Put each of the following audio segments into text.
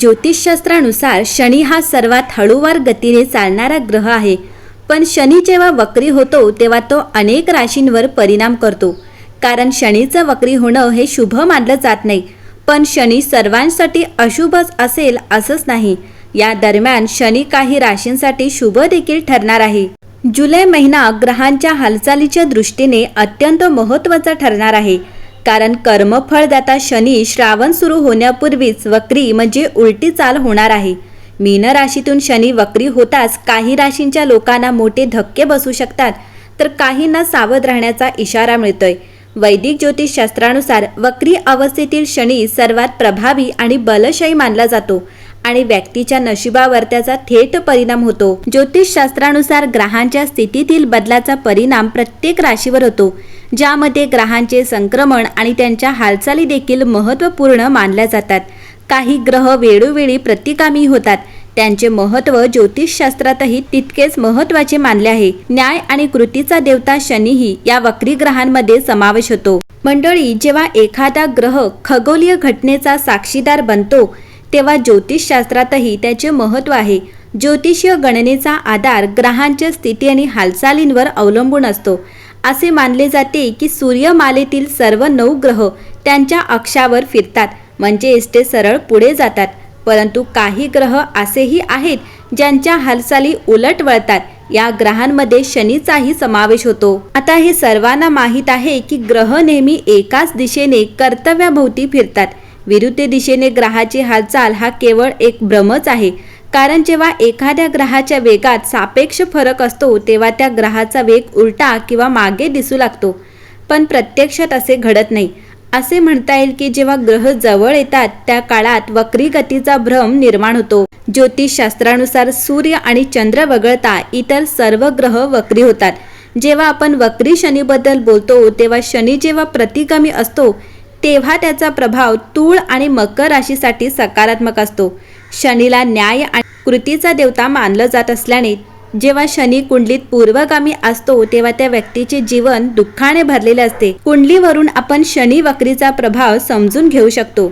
ज्योतिषशास्त्रानुसार शनी हा सर्वात हळूवार गतीने चालणारा ग्रह आहे. पण शनी जेव्हा वक्री होतो तेव्हा तो अनेक राशींवर परिणाम करतो. कारण शनीचं वक्री होणं हे शुभ मानलं जात नाही. पण शनी सर्वांसाठी अशुभच असेल असंच नाही. या दरम्यान शनी काही राशींसाठी शुभ देखील ठरणार आहे. जुलै महिना ग्रहांच्या हालचालीच्या दृष्टीने अत्यंत महत्त्वाचा ठरणार आहे. कारण कर्मफळदाता शनी श्रावण सुरू होण्यापूर्वीच वक्री म्हणजे उलटी चाल होणार आहे. मीन राशीतून शनी वक्री होताच काही राशींच्या लोकांना मोठे धक्के बसू शकतात तर काहींना सावध राहण्याचा इशारा मिळतोय. वैदिक ज्योतिषशास्त्रानुसार वक्री अवस्थेतील शनी सर्वात प्रभावी आणि बलशाही मानला जातो. आणि व्यक्तीच्या नशिबावर त्याचा थेट परिणाम होतो. ज्योतिषशास्त्रानुसार ग्रहांच्या स्थितीतील बदलाचा परिणाम प्रत्येक राशीवर होतो ज्यामध्ये ग्रहांचे संक्रमण आणि त्यांच्या हालचाली देखील महत्त्वपूर्ण मानल्या जातात. काही ग्रह वेळोवेळी प्रतिकामी होतात. त्यांचे महत्त्व ज्योतिषशास्त्रातही तितकेच महत्त्वाचे मानले आहे. न्याय आणि कृतीचा देवता शनीही या वक्री ग्रहांमध्ये समावेश होतो. मंडळी जेव्हा एखादा ग्रह खगोलीय घटनेचा साक्षीदार बनतो तेव्हा ज्योतिषशास्त्रातही त्याचे महत्त्व आहे. ज्योतिषीय गणनेचा आधार ग्रहांच्या स्थिती आणि हालचालींवर अवलंबून असतो. असे मानले जाते की सूर्यमालेतील सर्व नऊ ग्रह त्यांच्या अक्षावर फिरतात म्हणजेच ते सरळ पुढे जातात. परंतु काही ग्रह असेही आहेत ज्यांच्या हालचाली उलट वळतात. या ग्रहांमध्ये शनीचाही समावेश होतो. आता हे सर्वांना माहीत आहे की ग्रह नेहमी एकाच दिशेने कर्तव्याभोवती फिरतात. विरुद्ध दिशेने ग्रहाची हालचाल हा केवळ एक भ्रमच आहे. कारण जेव्हा एखाद्या ग्रहाच्या वेगात सापेक्ष फरक असतो तेव्हा त्या ग्रहाचा वेग उलटा किंवा मागे दिसू लागतो. पण प्रत्यक्षात असे घडत नाही. असे म्हणता येईल की जेव्हा ग्रह जवळ येतात त्या काळात वक्री गतीचा भ्रम निर्माण होतो. ज्योतिषशास्त्रानुसार सूर्य आणि चंद्र वगळता इतर सर्व ग्रह वक्री होतात. जेव्हा आपण वक्री शनीबद्दल बोलतो तेव्हा शनी जेव्हा प्रतिगामी असतो तेव्हा त्याचा प्रभाव तूळ आणि मकर राशीसाठी सकारात्मक असतो. शनीला न्याय आणि कृतीचा देवता मानलं जात असल्याने जेव्हा शनी कुंडलीत पूर्वगामी असतो तेव्हा त्या व्यक्तीचे जीवन दुःखाने भरलेले असते. कुंडलीवरून आपण शनी वक्रीचा प्रभाव समजून घेऊ शकतो.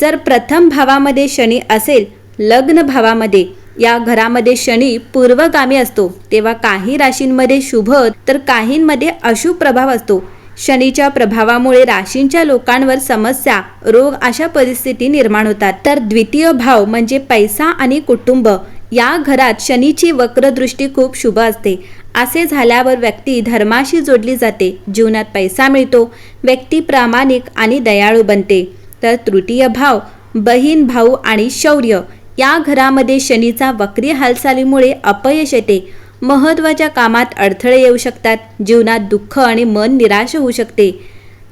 जर प्रथम भावामध्ये शनी असेल लग्न भावामध्ये या घरामध्ये शनी पूर्वगामी असतो तेव्हा काही राशींमध्ये शुभ तर काहींमध्ये अशुभ प्रभाव असतो. शनीच्या प्रभावामुळे राशींच्या लोकांवर समस्या रोग अशा परिस्थिती निर्माण होतात. तर द्वितीय भाव म्हणजे पैसा आणि कुटुंब. या घरात शनीची वक्रदृष्टी खूप शुभ असते. असे झाल्यावर व्यक्ती धर्माशी जोडली जाते. जीवनात पैसा मिळतो व्यक्ती प्रामाणिक आणि दयाळू बनते. तर तृतीय भाव बहीण भाऊ आणि शौर्य. या घरामध्ये शनीचा वक्री हालचालीमुळे अपयश येते. महत्त्वाच्या कामात अडथळे येऊ शकतात जीवनात दुःख आणि मन निराश होऊ शकते.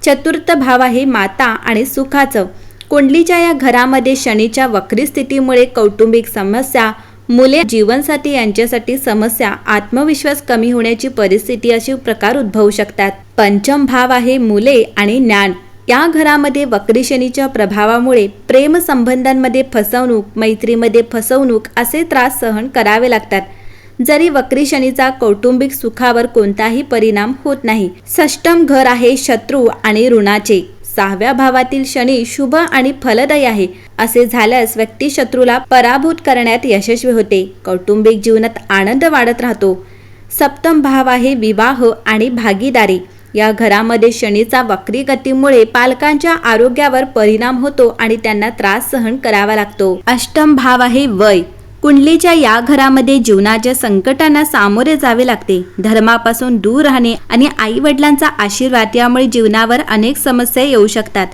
चतुर्थ भाव आहे माता आणि सुखाचं. कुंडलीच्या या घरामध्ये शनीच्या वक्री स्थितीमुळे कौटुंबिक समस्या मुले जीवनसाथी यांच्यासाठी समस्या आत्मविश्वास कमी होण्याची परिस्थिती अशी प्रकार उद्भवू शकतात. पंचम भाव आहे मुले आणि ज्ञान. या घरामध्ये वक्री शनीच्या प्रभावामुळे प्रेम संबंधांमध्ये फसवणूक मैत्रीमध्ये फसवणूक असे त्रास सहन करावे लागतात. जरी वक्री शनीचा कौटुंबिक सुखावर कोणताही परिणाम होत नाही. षष्टम घर आहे शत्रू आणि ऋणाचे. सहाव्या भावातील शनी शुभ आणि फलदायी आहे. असे झाल्यास व्यक्ती शत्रूला पराभूत करण्यात यशस्वी होते. कौटुंबिक जीवनात आनंद वाढत राहतो. सप्तम भाव आहे विवाह आणि भागीदारी. या घरामध्ये शनीचा वक्री गतीमुळे पालकांच्या आरोग्यावर परिणाम होतो आणि त्यांना त्रास सहन करावा लागतो. अष्टम भाव आहे वय. कुंडलीच्या या घरामध्ये जीवनाच्या संकटांना सामोरे जावे लागते. धर्मापासून दूर राहणे आणि आई वडिलांचा आशीर्वाद यामुळे जीवनावर अनेक समस्या येऊ शकतात.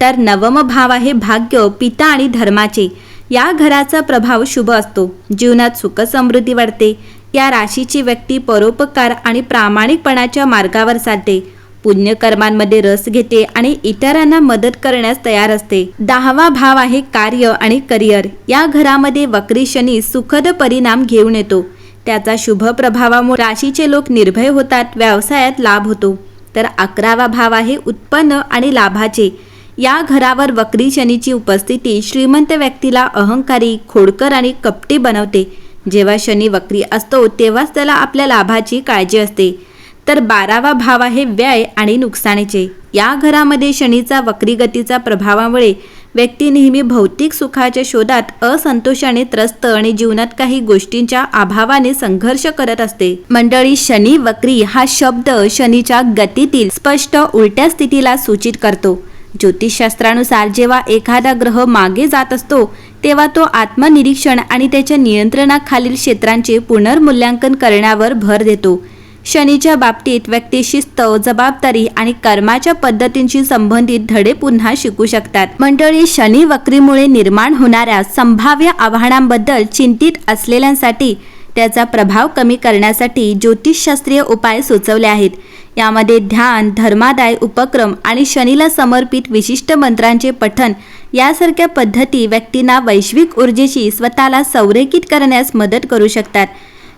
तर नवम भाव आहे भाग्य पिता आणि धर्माचे. या घराचा प्रभाव शुभ असतो. जीवनात सुख समृद्धी वाढते. या राशीची व्यक्ती परोपकार आणि प्रामाणिकपणाच्या मार्गावर चालते. पुण्यकर्मांमध्ये रस घेते आणि इतरांना मदत करण्यास तयार असते. दहावा भाव आहे कार्य आणि करिअर. या घरामध्ये वक्री शनी सुखद परिणाम घेऊन येतो. त्याचा शुभ प्रभावामुळे राशीचे लोक निर्भय होतात व्यवसायात लाभ होतो. तर अकरावा भाव आहे उत्पन्न आणि लाभाचे. या घरावर वक्री शनीची उपस्थिती श्रीमंत व्यक्तीला अहंकारी खोडकर आणि कपटी बनवते. जेव्हा शनी वक्री असतो तेव्हाच त्याला आपल्या लाभाची काळजी असते. तर बारावा भाव आहे व्यय आणि नुकसानीचे. या घरामध्ये शनीचा वक्री गतीचा प्रभावामुळे व्यक्ती नेहमी भौतिक सुखाच्या शोधात असंतोषाने त्रस्त आणि जीवनात काही गोष्टींच्या अभावाने संघर्ष करत असते. मंडळी शनी वक्री हा शब्द शनीच्या गतीतील स्पष्ट उलट्या स्थितीला सूचित करतो. ज्योतिषशास्त्रानुसार जेव्हा एखादा ग्रह मागे जात असतो तेव्हा तो आत्मनिरीक्षण आणि त्याच्या नियंत्रणाखालील क्षेत्रांचे पुनर्मूल्यांकन करण्यावर भर देतो. शनीच्या बाबतीत व्यक्ती शिस्त जबाबदारी आणि कर्माच्या पद्धतींशी संबंधित धडे पुन्हा शिकू शकतात. मंडळी शनी वक्रीमुळे निर्माण होणाऱ्या संभाव्य आव्हानांबद्दल चिंतित असलेल्यांसाठी त्याचा प्रभाव कमी करण्यासाठी ज्योतिषशास्त्रीय उपाय सुचवले आहेत. यामध्ये ध्यान धर्मादाय उपक्रम आणि शनीला समर्पित विशिष्ट मंत्रांचे पठन यासारख्या पद्धती व्यक्तींना वैश्विक ऊर्जेशी स्वतःला संरेखित करण्यास मदत करू शकतात.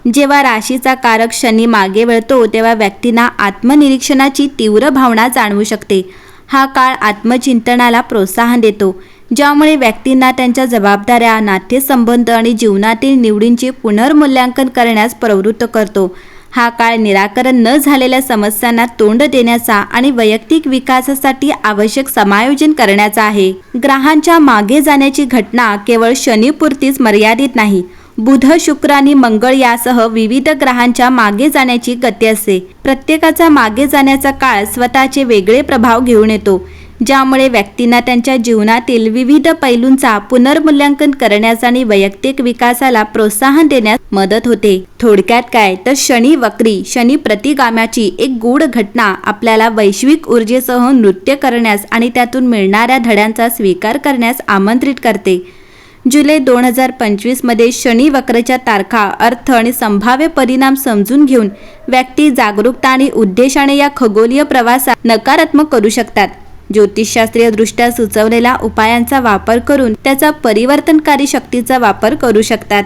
जेव्हा राशीचा कारक शनी मागे वळतो तेव्हा व्यक्तींना आत्मनिरीक्षणाची तीव्र भावना जाणवू शकते. हा काळ आत्मचिंतनाला प्रोत्साहन देतो ज्यामुळे व्यक्तींना त्यांच्या जबाबदाऱ्या नाट्यसंबंध आणि जीवनातील निवडींचे पुनर्मूल्यांकन करण्यास प्रवृत्त करतो. हा काळ निराकरण न झालेल्या समस्यांना तोंड देण्याचा आणि वैयक्तिक विकासासाठी आवश्यक समायोजन करण्याचा आहे. ग्रहांच्या मागे जाण्याची घटना केवळ शनीपुरतीच मर्यादित नाही बुध शुक्र आणि मंगळ यासह विविध ग्रहांच्या मागे जाण्याची गती असते. प्रत्येकाचा मागे जाण्याचा काळ स्वतःचे वेगळे प्रभाव घेऊन येतो ज्यामुळे व्यक्तींना त्यांच्या जीवनातील विविध पैलूंचा पुनर्मूल्यांकन करण्यास आणि वैयक्तिक विकासाला प्रोत्साहन देण्यास मदत होते. थोडक्यात काय? तर शनी वक्री शनी प्रतिगाम्याची एक गूढ घटना आपल्याला वैश्विक ऊर्जेसह नृत्य करण्यास आणि त्यातून मिळणाऱ्या धड्यांचा स्वीकार करण्यास आमंत्रित करते. जुलै दोन हजार पंचवीसमध्ये शनी वक्रच्या तारखा अर्थ आणि संभाव्य परिणाम समजून घेऊन व्यक्ती जागरूकता आणि उद्देशाने या खगोलीय प्रवासात नकारात्मक करू शकतात. ज्योतिषशास्त्रीय दृष्ट्या सुचवलेल्या उपायांचा वापर करून त्याचा परिवर्तनकारी शक्तीचा वापर करू शकतात.